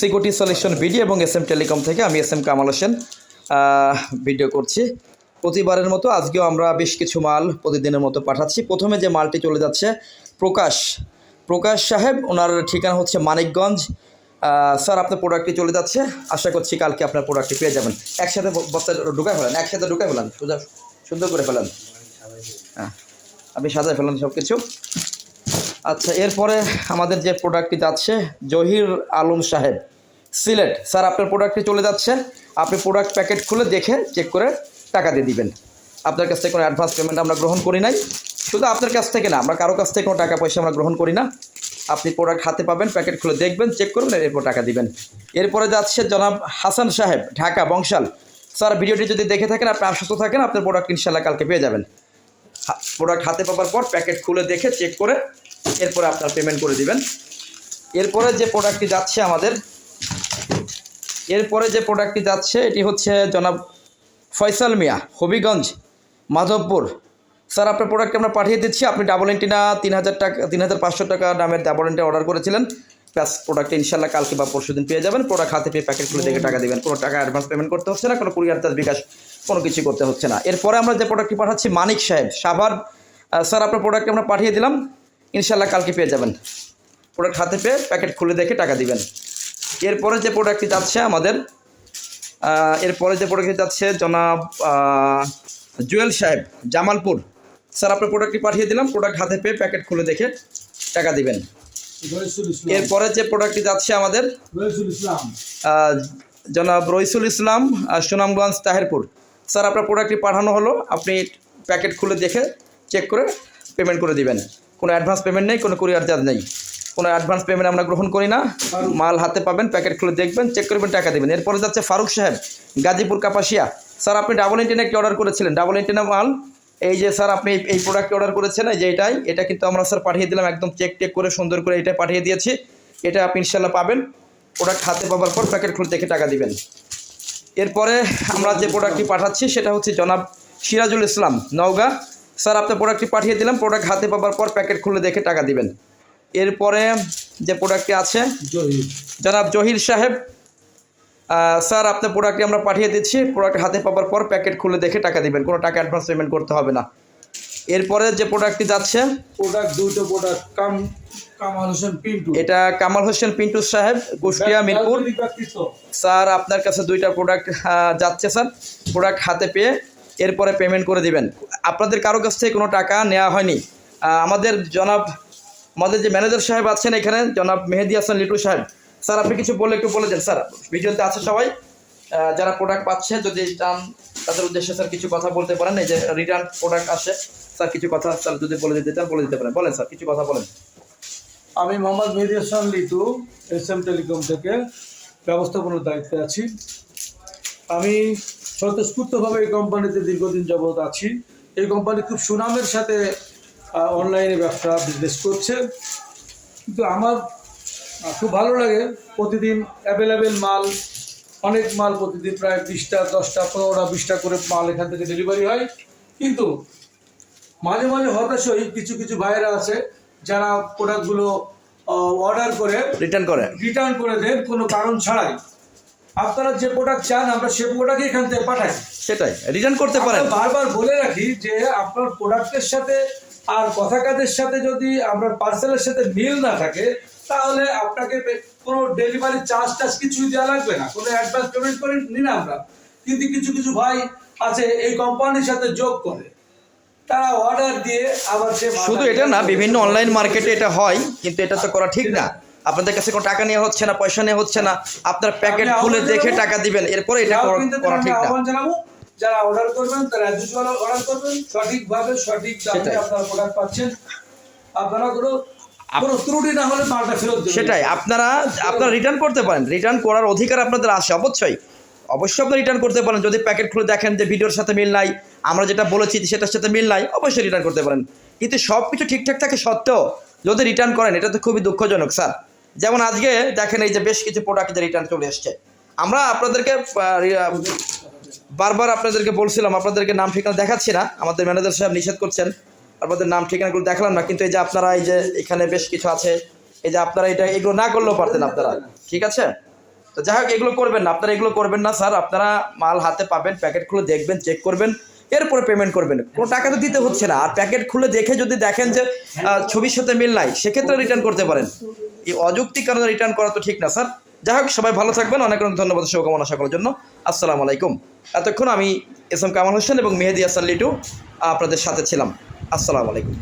Security solution video এবং S M telecom থেকে আমি S M Kamal Hossain video করছি। প্রতিবারের মতো আজকেও আমরা বেশ কিছু মাল প্রতিদিনের মতো পাঠাচ্ছি। প্রথমে যে মালটি চলে যাচ্ছে প্রকাশ। প্রকাশ সাহেব, ওনার ঠিকানা হচ্ছে মানিকগঞ্জ। স্যার, আপনার প্রোডাক্টটি চলে যাচ্ছে। আশা করছি কালকে আপনার প্রোডাক্টটি পেয়ে যাবেন। একসাথে বস্তা ঢুকাই ফেলেন, একসাথে ঢুকাই ফেলেন সুন্দর করে ফেলেন। হ্যাঁ আপনি সাজায় ফেলেন সব কিছু আচ্ছা এরপরে আমাদের যে প্রোডাক্টটি যাচ্ছে, জহির আলম সাহেব। সিলেট, স্যার, আপনার প্রোডাক্টটি চলে যাচ্ছে। আপনি প্রোডাক্ট প্যাকেট খুলে দেখে চেক করে টাকা দিয়ে দিবেন। আপনার কাছ থেকে কোনো অ্যাডভান্স পেমেন্ট আমরা গ্রহণ করি নাই। শুধু আপনার কাছ থেকে না, আমরা কারও কাছ থেকে কোনো টাকা পয়সা আমরা গ্রহণ করি না। আপনি প্রোডাক্ট হাতে পাবেন প্যাকেট খুলে দেখবেন চেক করবেন, এরপর টাকা দিবেন। এরপরে যাচ্ছে জনাব হাসান সাহেব, ঢাকা, বংশাল। স্যার, ভিডিওটি যদি দেখে থাকেন, আপনি আশ্বস্ত থাকেন, আপনার প্রোডাক্ট ইনশাল্লাহ কালকে পেয়ে যাবেন। প্রোডাক্ট হাতে পাওয়ার পর প্যাকেট খুলে দেখে চেক করে এরপরে আপনার পেমেন্ট করে দিবেন। এরপরে যে প্রোডাক্টটি যাচ্ছে আমাদের, এরপরে যে প্রোডাক্টটি যাচ্ছে, এটি হচ্ছে জনাব ফয়সাল মিয়া, হবিগঞ্জ, মাধবপুর। স্যার, আপনার প্রোডাক্ট আমরা পাঠিয়ে দিচ্ছি। আপনি ডাবল এন্টিনা তিন হাজার টাকা, তিন হাজার পাঁচশো টাকা দামের ডাবল এন্টি অর্ডার করেছিলেন। প্লাস প্রোডাক্ট ইনশাল্লাহ কালকে বা পরশু দিন পেয়ে যাবেন। প্রোডাক্ট হাতে পেয়ে প্যাকেট খুলে দেখে টাকা দেবেন। কোনো টাকা অ্যাডভান্স পেমেন্ট করতে হচ্ছে না, কোনো কুরিয়ার চার্জ বিকাশ, কোনো কিছু করতে হচ্ছে না। এরপরে আমরা যে প্রোডাক্টটি পাঠাচ্ছি, মানিক সাহেব, সাভার। স্যার, আপনার প্রোডাক্ট আমরা পাঠিয়ে দিলাম। ইনশাল্লাহ কালকে পেয়ে যাবেন। প্রোডাক্ট হাতে পেয়ে প্যাকেট খুলে দেখে টাকা দিবেন। এরপরে যে প্রোডাক্টটি যাচ্ছে আমাদের এরপরে যে প্রোডাক্টটি যাচ্ছে জনাব জুয়েল সাহেব জামালপুর। স্যার আপনার প্রোডাক্টটি পাঠিয়ে দিলাম প্রোডাক্ট হাতে পেয়ে প্যাকেট খুলে দেখে টাকা দিবেন। এরপরে যে প্রোডাক্টটি যাচ্ছে আমাদের ইসলাম। জনাব রইসুল ইসলাম সুনামগঞ্জ তাহেরপুর। স্যার আপনার প্রোডাক্টটি পাঠানো হলো আপনি প্যাকেট খুলে দেখে চেক করে পেমেন্ট করে দিবেন। কোনো অ্যাডভান্স পেমেন্ট নেই, কোনো কুরিয়ার চার্জ নেই। কোনো অ্যাডভান্স পেমেন্ট আমরা গ্রহণ করি না। মাল হাতে পাবেন প্যাকেট খুলে দেখবেন চেক করবেন, টাকা দেবেন। এরপরে যাচ্ছে ফারুক সাহেব, গাজীপুর, কাপাসিয়া। স্যার, আপনি ডাবল এন্টিনা একটি অর্ডার করেছিলেন? ডাবল এন্টিনা মাল? এই যে স্যার, আপনি এই- এই প্রোডাক্টটি অর্ডার করেছেন? এই যে এটাই, এটা কিন্তু আমরা স্যার পাঠিয়ে দিলাম, একদম চেক টেক করে সুন্দর করে এটা পাঠিয়ে দিয়েছি। এটা আপনি ইনশাল্লাহ পাবেন। প্রোডাক্ট হাতে পাওয়ার পর প্যাকেট খুলে দেখে টাকা দিবেন। এরপরে আমরা যে প্রোডাক্টটি পাঠাচ্ছি, সেটা হচ্ছে জনাব সিরাজুল ইসলাম, নওগাঁ। স্যার আপনার প্রোডাক্টটি পাঠিয়ে দিলাম। প্রোডাক্ট হাতে পাওয়ার পর প্যাকেট খুলে দেখে টাকা দিবেন। এরপরে যে প্রোডাক্টটি আছে জহির। জনাব জহির সাহেব স্যার আপনার প্রোডাক্টটি আমরা পাঠিয়ে দিচ্ছি। প্রোডাক্ট হাতে পাওয়ার পর প্যাকেট খুলে দেখে টাকা দিবেন। কোনো টাকা অ্যাডভান্স পেমেন্ট করতে হবে না। এরপরে যে প্রোডাক্টটি যাচ্ছে প্রোডাক্ট দুটো প্রোডাক্ট কাম কামাল হোসেন পিন্টু। এটা কামাল হোসেন পিন্টু সাহেব কুষ্টিয়া মিরপুর। স্যার আপনার কাছে দুইটা প্রোডাক্ট যাচ্ছে স্যার। প্রোডাক্ট হাতে পেয়ে এরপরে পেমেন্ট করে দিবেন। আপনাদের কারও কাছ থেকে কোনো টাকা নেওয়া হয়নি। আমাদের জনাব, আমাদের যে ম্যানেজার সাহেব আছেন এখানে, জনাব মেহেদি হাসান লিটু সাহেব। স্যার, আপনি কিছু বলে, একটু বলে দেন। স্যার, ভিডিওতে আছে সবাই। যারা প্রোডাক্ট পাচ্ছে, যদি চান তাদের উদ্দেশ্যে স্যার কিছু কথা বলতে পারেন। এই যে রিটার্ন প্রোডাক্ট আসে, স্যার কিছু কথা স্যার যদি বলে দিতে চান, বলে দিতে পারেন। বলেন স্যার, কিছু কথা বলেন। আমি Mohammad Mehedi Hasan Litu, S M telecom থেকে ব্যবস্থাপনার দায়িত্বে আছি। আমি স্বতঃস্ফূর্তভাবে এই কোম্পানিতে দীর্ঘদিন যাবৎ আছি। এই কোম্পানি খুব সুনামের সাথে অনলাইনে ব্যবসা বিজনেস করছে। কিন্তু আমার খুব ভালো লাগে প্রতিদিন অ্যাভেলেবেল মাল অনেক মাল প্রতিদিন প্রায় বিশটা দশটা পনেরোটা বিশটা করে মাল এখান থেকে ডেলিভারি হয়। কিন্তু মাঝে মাঝে হতাশ হই কিছু কিছু ভাইয়েরা আছে যারা প্রোডাক্টগুলো অর্ডার করে রিটার্ন করে। রিটার্ন করে দেন কোনো কারণ ছাড়াই। আপনারা যে প্রোডাক্ট চান আমরা সে প্রোডাক্টই এখান থেকে পাঠাই। সেটাই রিটার্ন করতে পারেন। বারবার বলে রাখি যে আপনার প্রোডাক্টের সাথে আর কথা কাজের সাথে যদি আপনার পার্সেলের সাথে মিল না থাকে তাহলে আপনাকে কোনো ডেলিভারি চার্জ টার্জ কিছুই দেওয়া লাগবে না। কোনো অ্যাডভান্স পেমেন্ট করে নিন আমরা। কিন্তু কিছু কিছু ভাই আছে এই কোম্পানির সাথে যোগ করে। তারা অর্ডার দিয়ে আবার সে শুধু এটা না বিভিন্ন অনলাইন মার্কেটে এটা হয় কিন্তু এটা তো করা ঠিক না। আপনাদের কাছে কোনো টাকা নেওয়া হচ্ছে না পয়সা নেওয়া হচ্ছে না আপনার প্যাকেট খুলে দেখে টাকা দিবেন এরপরে এটা করা- ঠিক না। যারা অর্ডার করবেন তারা অ্যাড্রেস অর্ডার করবেন সঠিকভাবে সঠিক দামে আপনারা প্রোডাক্ট পাচ্ছেন। আপনারা কোনো সেটাই আপনারা আপনারা রিটার্ন করতে পারেন। রিটার্ন করার অধিকার আপনাদের আছে অবশ্যই। অবশ্যই আপনি রিটার্ন করতে পারেন। যদি প্যাকেট খুলে দেখেন যে ভিডিওর সাথে মিল নাই আমরা যেটা বলেছি সেটার সাথে মিল নাই অবশ্যই রিটার্ন করতে পারেন। কিন্তু সব কিছু ঠিকঠাক থাকে সত্ত্বেও যদি রিটার্ন করেন এটা তো খুবই দুঃখজনক স্যার। যেমন আজকে দেখেন এই যে বেশ কিছু প্রোডাক্ট যে রিটার্ন চলে এসছে। আমরা আপনাদেরকে বারবার আপনাদেরকে বলছিলাম, আপনাদেরকে নাম ঠিকানা দেখাচ্ছি না। আমাদের ম্যানেজার সাহেব নিষেধ করছেন, আপনাদের নাম ঠিকানাগুলো দেখালাম না, কিন্তু এই যে আপনারা এই যে এখানে বেশ কিছু আছে, এই যে আপনারা এটা এগুলো না করলেও পারতেন আপনারা, ঠিক আছে? তো যাই হোক, এগুলো করবেন না, আপনারা এগুলো করবেন না, স্যার। আপনারা মাল হাতে পাবেন, প্যাকেট খুলে দেখবেন চেক করবেন। এরপরে পেমেন্ট করবেন। কোনো টাকা তো দিতে হচ্ছে না। আর প্যাকেট খুলে দেখে যদি দেখেন যে ছবির সাথে মিল নাই, সেক্ষেত্রে রিটার্ন করতে পারেন। এই অযৌক্তিক কারণে রিটার্ন করা তো ঠিক না, স্যার। যাই হোক, সবাই ভালো থাকবেন। অনেক অনেক ধন্যবাদ, শুভকামনা সকলের জন্য। আসসালামু আলাইকুম। এতক্ষণ আমি এস এম কামাল হোসেন এবং মেহেদি হাসান লিটু আপনাদের সাথে ছিলাম। আসসালামু আলাইকুম।